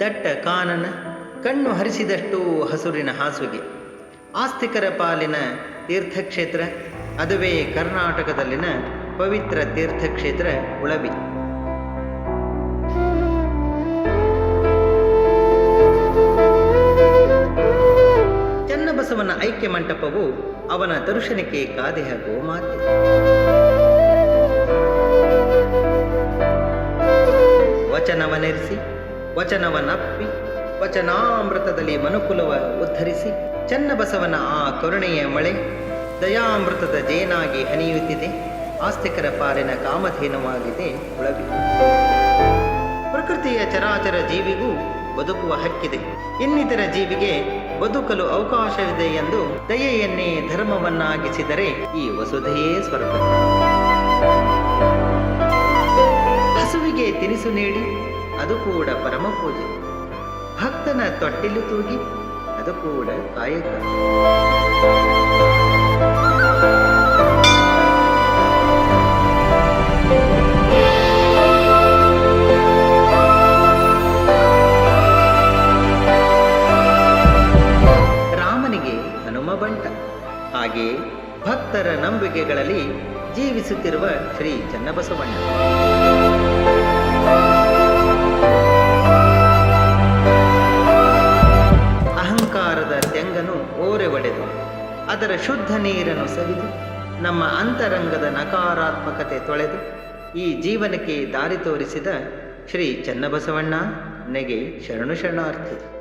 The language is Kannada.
ದಟ್ಟ ಕಾನನ ಕಣ್ಣು ಹರಿಸಿದಷ್ಟು ಹಸುರಿನ ಹಾಸುಗೆ. ಆಸ್ತಿಕರ ಪಾಲಿನ ತೀರ್ಥಕ್ಷೇತ್ರ, ಅದುವೇ ಕರ್ನಾಟಕದಲ್ಲಿನ ಪವಿತ್ರ ತೀರ್ಥಕ್ಷೇತ್ರ ಉಳವಿ. ಚನ್ನಬಸವನ ಐಕ್ಯ ಮಂಟಪವು ಅವನ ದರ್ಶನಕ್ಕೆ ಕಾದೆಯ ಗೋಮಾತೆ. ವಚನವನೆರಿಸಿ ವಚನವನ್ನಪ್ಪಿ ವಚನಾಮೃತದಲ್ಲಿ ಮನುಕುಲವ ಉದ್ಧರಿಸಿ, ಚನ್ನಬಸವನ ಆ ಕರುಣೆಯ ಮಳೆ ದಯಾಮೃತದ ಜೇನಾಗಿ ಹನಿಯುತ್ತಿದೆ, ಆಸ್ತಿಕರ ಪಾಲಿನ ಕಾಮಧೇನವಾಗಿದೆ ಉಳವಿ. ಪ್ರಕೃತಿಯ ಚರಾಚರ ಜೀವಿಗೂ ಬದುಕುವ ಹಕ್ಕಿದೆ. ಇನ್ನಿತರ ಜೀವಿಗೆ ಬದುಕಲು ಅವಕಾಶವಿದೆ ಎಂದು ದಯೆಯನ್ನೇ ಧರ್ಮವನ್ನಾಗಿಸಿದರೆ ಈ ವಸುಧೆಯೇ ಸ್ವರ್ಗ. ಹಸುವಿಗೆ ತಿನಿಸು ನೀಡಿ, ಅದು ಕೂಡ ಪರಮ ಪೂಜೆ. ಭಕ್ತನ ತೊಟ್ಟಿಲು ತೂಗಿ ಅದು ಕೂಡ ಕಾಯಕ. ರಾಮನಿಗೆ ಹನುಮ ಬಂಟ. ಹಾಗೆ ಭಕ್ತರ ನಂಬಿಕೆಗಳಲ್ಲಿ ಜೀವಿಸುತ್ತಿರುವ ಶ್ರೀ ಚನ್ನಬಸವಣ್ಣ. ಅದರ ಶುದ್ಧ ನೀರನ್ನು ಸವಿದು ನಮ್ಮ ಅಂತರಂಗದ ನಕಾರಾತ್ಮಕತೆ ತೊಳೆದು ಈ ಜೀವನಕ್ಕೆ ದಾರಿ ತೋರಿಸಿದ ಶ್ರೀ ಚನ್ನಬಸವಣ್ಣ, ನೆಗೆ ಶರಣು ಶರಣಾರ್ಥಿ.